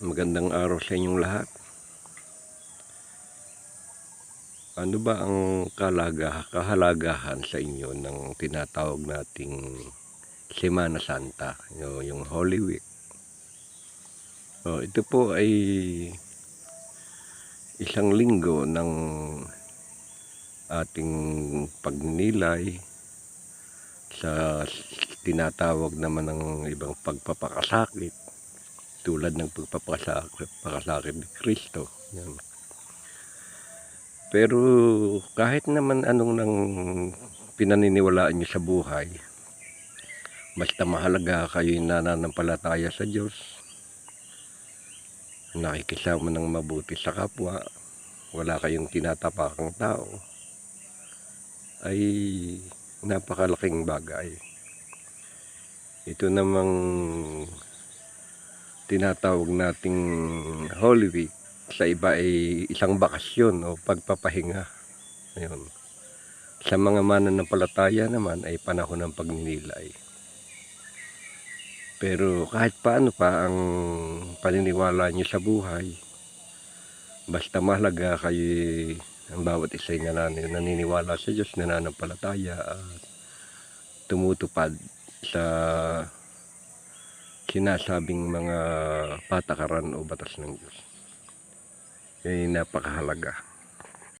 Magandang araw sa inyong lahat. Ano ba ang kalaga, kahalagahan sa inyo ng tinatawag nating Semana Santa, yung, Holy Week? Oh, ito po ay isang linggo ng ating pagninilay sa tinatawag naman ng ibang pagpapakasakit tulad ng pagpapakasakit ni Kristo. Yan. Pero kahit naman anong nang pinaniniwalaan niyo sa buhay, basta mahalaga kayo nananampalataya sa Diyos, nakikisama ng mabuti sa kapwa, wala kayong tinatapakang tao, ay napakalaking bagay. Ito namang tinatawag nating Holy Week sa iba ay isang bakasyon o pagpapahinga. Ayun. Sa mga mananampalataya naman ay panahon ng pagninilay. Pero kahit paano pa ang paniniwala niyo sa buhay, basta mahalaga kayo ang bawat isa nanan- naniniwala sa Diyos, nananampalataya at tumutupad sa sinasabing mga patakaran o batas ng Diyos. Ay napakahalaga.